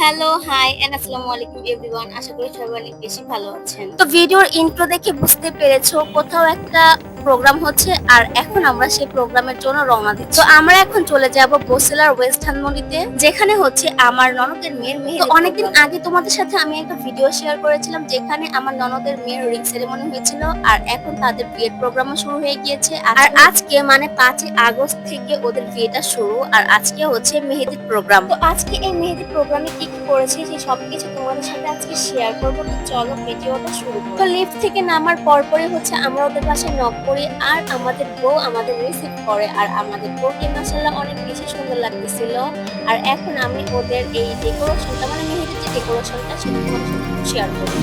Hello high end আসসালামু আলাইকুম everyone আশা করি সবাই অনেক বেশি ভালো আছেন। তো ভিডিওর ইন্ট্রো দেখে বুঝতে পেরেছ কোথাও একটা প্রোগ্রাম হচ্ছে আর এখন আমরা সেই প্রোগ্রামের জন্য রওনা দিচ্ছি। তো আমরা এখন চলে যাব বসিলার ওয়েস্ট ধানমন্ডিতে যেখানে হচ্ছে আমার ননদের মেয়ের মেয়ে অনেকদিন আগে তোমাদের সাথে আমি একটা ভিডিও শেয়ার করেছিলাম যেখানে আমার ননদের মেয়ের রিং সেরেমনি হয়েছিল আর এখন তাদের বিয়ের প্রোগ্রামও শুরু হয়ে গিয়েছে। আর আজকে মানে পাঁচই আগস্ট থেকে ওদের বিয়েটা শুরু আর আজকে হচ্ছে মেহেদির প্রোগ্রাম তো আজকে এই মেহেদির প্রোগ্রামে কি কি করেছে সেই সবকিছু তোমাদের সাথে আজকে শেয়ার করব। তো চলো ভিডিওটা শুরু করি। তো লিফট থেকে নামার পরপরই হচ্ছে আমরা ওদের পাশে নক করি। আর আমাদের বউ আমাদের রিসিভ করে আর আমাদের বউকে মাসাল্লাহ অনেক বেশি সুন্দর লাগতেছিল। আর এখন আমি ওদের এই ডেকোরেশনটা মানে মেহেদির যে ডেকোরেশনটা সেটা শেয়ার করব।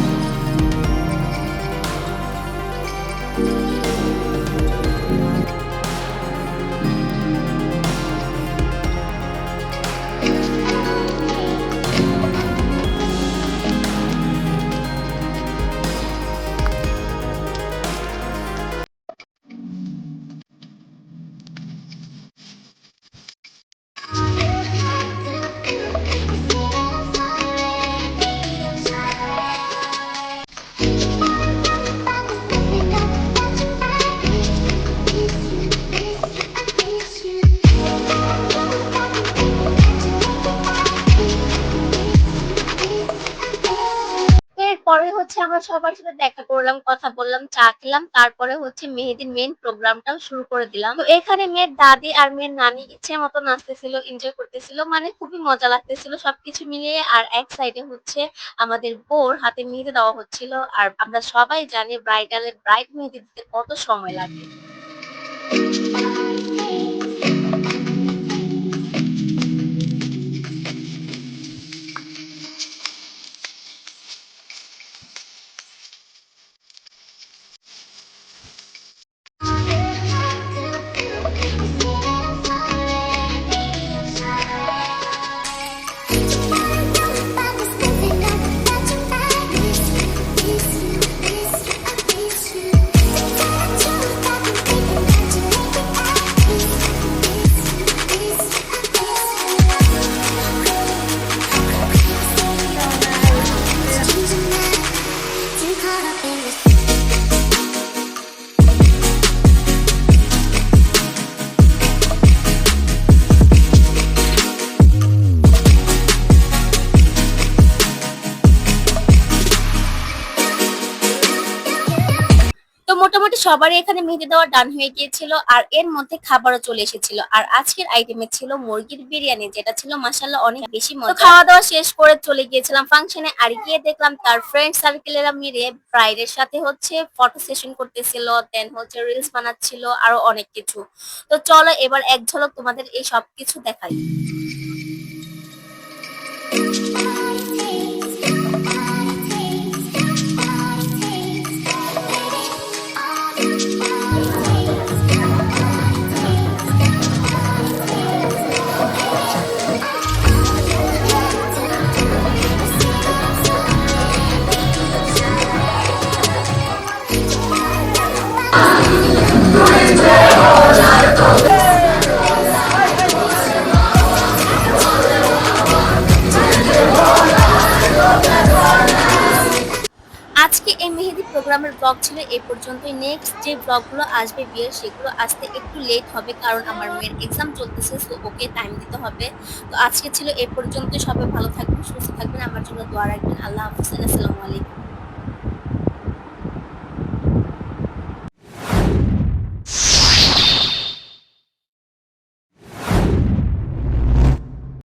এরপরে হচ্ছে আমরা সবার সাথে দেখা করলাম, কথা বললাম, চা খেলাম, তারপরে হচ্ছে মেহেদির মেন প্রোগ্রামটাও শুরু করে দিলাম। তো এখানে মেয়ের দাদি আর মেয়ের নানি ইচ্ছে মতো নাচতেছিল এনজয় করতেছিল মানে খুবই মজা লাগতেছিল সবকিছু মিলিয়ে। আর এক সাইডে হচ্ছে আমাদের বোর হাতে মেহেদি দেওয়া হচ্ছিল। আর আমরা সবাই জানি ব্রাইডালের ব্রাইড মেহেদি দিতে কত সময় লাগে। সবারই এখানে মেহেদি দেওয়া ডান হয়ে গিয়েছিল আর এর মধ্যে খাবারও চলে এসেছিল। আর আজকের আইটেমে ছিল মুরগির বিরিয়ানি যেটা ছিল মাসাল্লাহ অনেক বেশি মজা খাওয়া দাওয়া শেষ করে চলে গিয়েছিলাম ফাংশনে আর গিয়ে দেখলাম তার ফ্রেন্ড সার্কেলেরা মিলে ব্রাইডের সাথে হচ্ছে ফটো সেশন করতেছিল দেন হচ্ছে রিলস বানাচ্ছিল আরও অনেক কিছু। তো চলো এবার এক ঝলক তোমাদের এই সবকিছু দেখাই। প্রোগ্রামের ব্লগ ছিল এই পর্যন্তই। নেক্সট যে ব্লগগুলো আসবে বিয়ের, সেগুলো আসতে একটু লেট হবে কারণ আমার মেয়ের এক্সাম চলতেছে তো ওকে টাইম দিতে হবে। তো আজকে ছিল এই পর্যন্তই। সবাই ভালো থাকবেন, সুস্থ থাকবেন। আমার জন্য দোয়া রাখবেন। আল্লাহ হাফিজ। আসসালামু আলাইকুম।